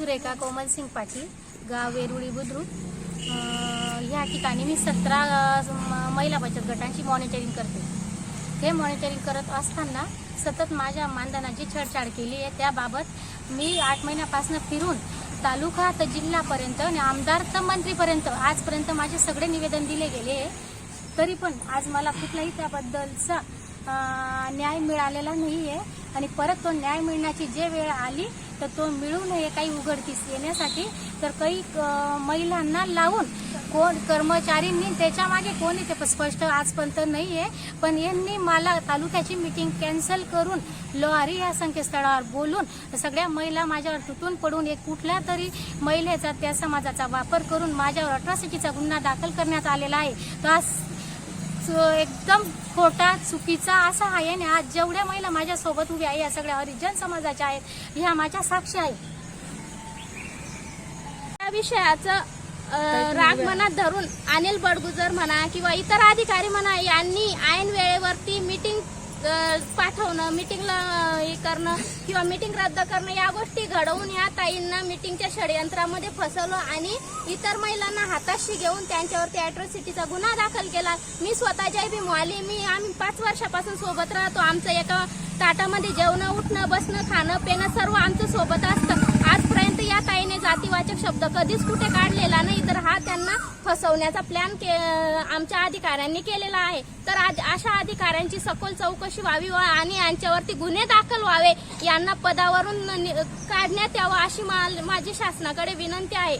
सुरेखा कोमल सिंग पाटील गाव वेरुळी बुद्रुक. ह्या ठिकाणी मी सतरा महिला बचत गटांची मॉनिटरिंग करते. हे मॉनिटरिंग करत असताना सतत माझ्या मानधनाची छेडछाड केली आहे. त्याबाबत मी आठ महिन्यापासून फिरून तालुका तर जिल्हापर्यंत आणि आमदार तर मंत्रीपर्यंत आजपर्यंत माझे सगळे निवेदन दिले गेले आहे. तरी पण आज मला कुठलाही त्याबद्दलचा न्याय मिळालेला नाही आहे आणि परत तो न्याय मिळण्याची जे वेळ आली तर तो मिळू नये काही उघडकीस येण्यासाठी. तर काही महिलांना लावून कोण कर्मचारींनी त्याच्यामागे कोणी ते स्पष्ट आजपर्यंत नाही आहे पण यांनी मला तालुक्याची मीटिंग कॅन्सल करून लोहारी या संकेतस्थळावर बोलून सगळ्या महिला माझ्यावर तुटून पडून एक कुठल्या तरी महिलेचा त्या समाजाचा वापर करून माझ्यावर अट्रॉसिटीचा गुन्हा दाखल करण्यात आलेला आहे. तर आज एकदम खोटा चुकीचा असा आहे आणि आज जेवढ्या महिला माझ्यासोबत उभ्या आहे या सगळ्या हरिजन समाजाच्या आहेत ह्या माझ्या साक्षी आहेत. या विषयाचं राग मनात धरून अनिल बडगुजर म्हणा किंवा इतर अधिकारी म्हणा यांनी ऐन वेळेवरती मीटिंग पाठवणं मिटिंगला हे करणं किंवा मिटिंग रद्द करणं या गोष्टी घडवून या ताईंना मिटिंगच्या षडयंत्रामध्ये फसवलं आणि इतर महिलांना हाताशी घेऊन त्यांच्यावरती अॅट्रॉसिटीचा गुन्हा दाखल केला. मी स्वतः जयभीम वाली मी आम्ही पाच वर्षापासून सोबत राहतो. आमचं एका ताटामध्ये जेवणं उठणं बसणं खाणं पिणं सर्व आमचं सोबत असतं. आजपर्यंत या ताईने जातीवाचक शब्द कधीच कुठे काढलेला नाही. तर हा त्यांना फसवण्याचा प्लॅन के आमच्या अधिकाऱ्यांनी केलेला आहे. तर आज अशा अधिकाऱ्यांची सखोल चौकशी व्हावी व आणि यांच्यावरती गुन्हे दाखल व्हावे यांना पदावरून नि- काढण्यात यावं अशी माझी शासनाकडे विनंती आहे.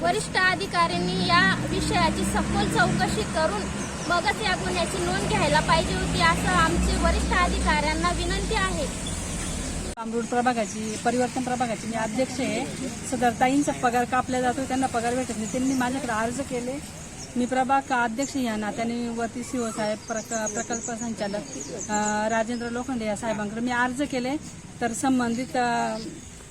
वरिष्ठ अधिकाऱ्यांनी या विषयाची सखोल चौकशी करून मगच या गुन्ह्याची नोंद घ्यायला पाहिजे होती असं आमचे वरिष्ठ अधिकाऱ्यांना विनंती आहे. अमृत प्रभागाची परिवर्तन प्रभागाची मी अध्यक्ष आहे. सदर ताईंचा पगार कापला जातो त्यांना पगार भेटत नाही. त्यांनी माझ्याकडे अर्ज केले. मी प्रभाग का अध्यक्ष या नात्याने वरती सीओ साहेब प्रक प्रकल्प संचालक राजेंद्र लोखंडे या साहेबांकडे मी अर्ज केले. तर संबंधित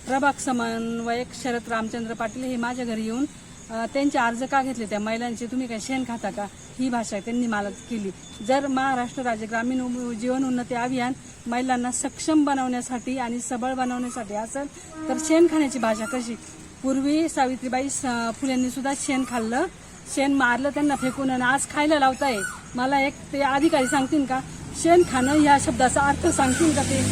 प्रभाग समन्वयक शरद रामचंद्र पाटील हे माझ्या घरी येऊन त्यांचे अर्ज का घेतले? त्या महिलांचे तुम्ही काय शेण खाता का? ही भाषा त्यांनी मला केली. जर महाराष्ट्र राज्य ग्रामीण उ- जीवन उन्नती अभियान महिलांना सक्षम बनवण्यासाठी आणि सबळ बनवण्यासाठी असेल तर शेण खाण्याची भाषा कशी? पूर्वी सावित्रीबाई स- फुलेंनी सुद्धा शेण खाल्लं. शेण मारलं त्यांना फेकून आणि आज खायला लावताय. मला एक ते अधिकारी सांगतील का? शेण खाणं या शब्दाचा अर्थ सांगतील का ते?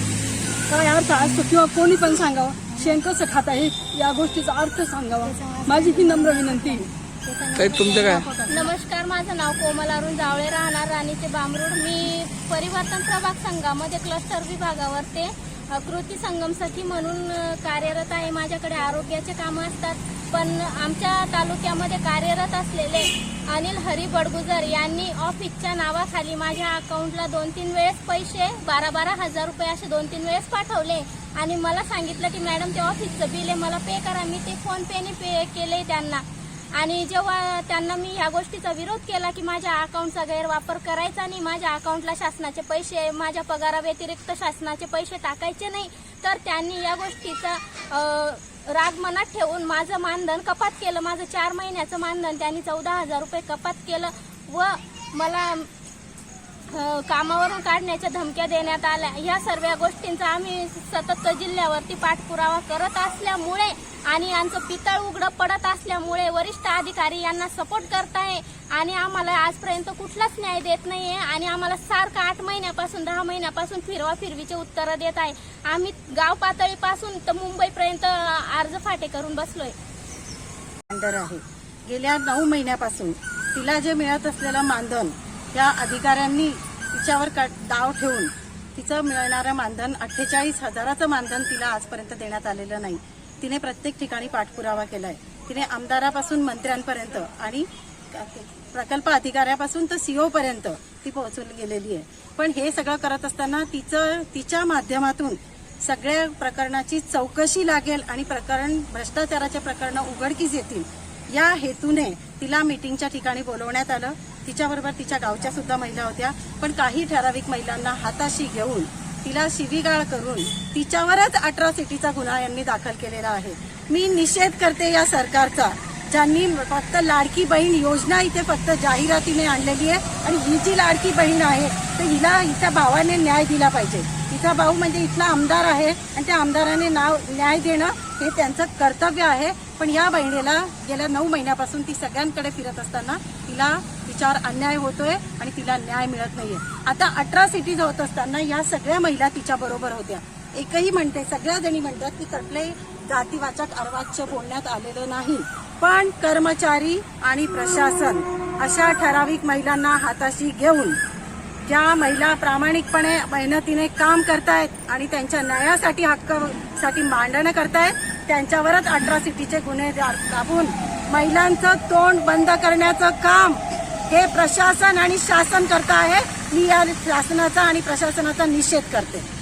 काय अर्थ असतो किंवा कोणी पण सांगावं? शेण कसं खाता हे या गोष्टीचा अर्थ सांगावा. माझी ही नम्र विनंती. आहे. तुमचं काय? नमस्कार माझं नाव कोमल अरुण जावळे राहणार राणीचे बामरोड. मी परिवर्तन प्रभाग संघामध्ये क्लस्टर विभागावर ते कृती संगमसाठी म्हणून कार्यरत आहे. माझ्याकडे आरोग्याचे कामं असतात पण आमच्या तालुक्यामध्ये कार्यरत असलेले अनिल हरी बडगुजर यांनी ऑफिसच्या नावाखाली माझ्या अकाउंटला दोन तीन वेळेस पैसे बारा बारा हजार रुपये असे दोन तीन वेळेस पाठवले. आणि मला सांगितलं की मॅडम ते ऑफिसचं बिल आहे मला पे करा. मी ते फोनपेने पे केले त्यांना. आणि जेव्हा त्यांना मी ह्या गोष्टीचा विरोध केला की माझ्या अकाउंटचा गैरवापर करायचा नाही माझ्या अकाउंटला शासनाचे पैसे माझ्या पगाराव्यतिरिक्त शासनाचे पैसे टाकायचे नाही तर त्यांनी या गोष्टीचा राग मनात ठेवून माझं मानधन कपात केलं. माझं चार महिन्याचं मानधन त्यांनी चौदा हजार रुपये कपात केलं व मला कामावरून काढण्याच्या धमक्या देण्यात आल्या. ह्या सर्व गोष्टींचा आम्ही सतत जिल्ह्यावरती पाठपुरावा करत असल्यामुळे आणि यांचं पितळ उघडं पडत असल्यामुळे वरिष्ठ अधिकारी यांना सपोर्ट करत आहे आणि आम्हाला आजपर्यंत कुठलाच न्याय देत नाहीये आणि आम्हाला सारखं आठ महिन्यापासून दहा महिन्यापासून फिरवा फिरवीचे उत्तरं देत आहे. आम्ही गाव पातळीपासून तर मुंबईपर्यंत अर्ज फाटे करून बसलोय. आहे. गेल्या नऊ महिन्यापासून तिला जे मिळत असलेलं मानधन त्या अधिकाऱ्यांनी तिच्यावर का डाव ठेवून तिचं मिळणारं मानधन अठ्ठेचाळीस हजाराचं मानधन तिला आजपर्यंत देण्यात आलेलं नाही. तिने प्रत्येक ठिकाणी पाठपुरावा केलाय. तिने आमदारापासून मंत्र्यांपर्यंत आणि प्रकल्प अधिकाऱ्यापासून तर सीओ पर्यंत ती पोहोचून गेलेली आहे. पण हे सगळं करत असताना तिचं तिच्या माध्यमातून सगळ्या प्रकरणाची चौकशी लागेल आणि प्रकरण भ्रष्टाचाराच्या प्रकरण उघडकीस येतील. या हेतूने तिला मीटिंगच्या ठिकाणी बोलवण्यात आलं. तिच्याबरोबर तिच्या गावच्या सुद्धा महिला होत्या. पण काही ठराविक महिलांना हाताशी घेऊन तिला शिवीगाळ करून तिच्यावरच अट्रॉसिटीचा गुन्हा यांनी दाखल केलेला आहे. मी निषेध करते या सरकारचा ज्यांनी फक्त लाडकी बहीण योजना इथे फक्त जाहिरातीने आणलेली आहे आणि ही जी लाडकी बहीण आहे तर हिला हिच्या भावाने न्याय दिला पाहिजे. तिचा भाऊ म्हणजे इथला आमदार आहे आणि त्या आमदाराने नाव न्याय देणं हे त्यांचं कर्तव्य आहे. पण या बहिणीला गेल्या नऊ महिन्यापासून ती सगळ्यांकडे फिरत असताना तिला तिच्यावर अन्याय होतोय आणि तिला न्याय मिळत नाहीये. आता अठरा सिटीज होत असताना या सगळ्या महिला तिच्या बरोबर होत्या. एकही म्हणते सगळ्या जणी म्हणतात की कुठल्याही जातीवाचक अर्वाच्य बोलण्यात आलेलं नाही. पण कर्मचारी आणि प्रशासन अशा ठराविक महिलांना हाताशी घेऊन ज्या महिला प्रामाणिकपणे मेहनतीने काम करतायत आणि त्यांच्या न्यायासाठी हक्कासाठी मांडणं करतायत त्यांच्यावरच अट्रॉसिटीचे गुन्हे दाबून महिलांचं तोंड बंद करण्याचं काम हे प्रशासन आणि शासन करत आहे. मी या शासनाचा आणि प्रशासनाचा निषेध करते.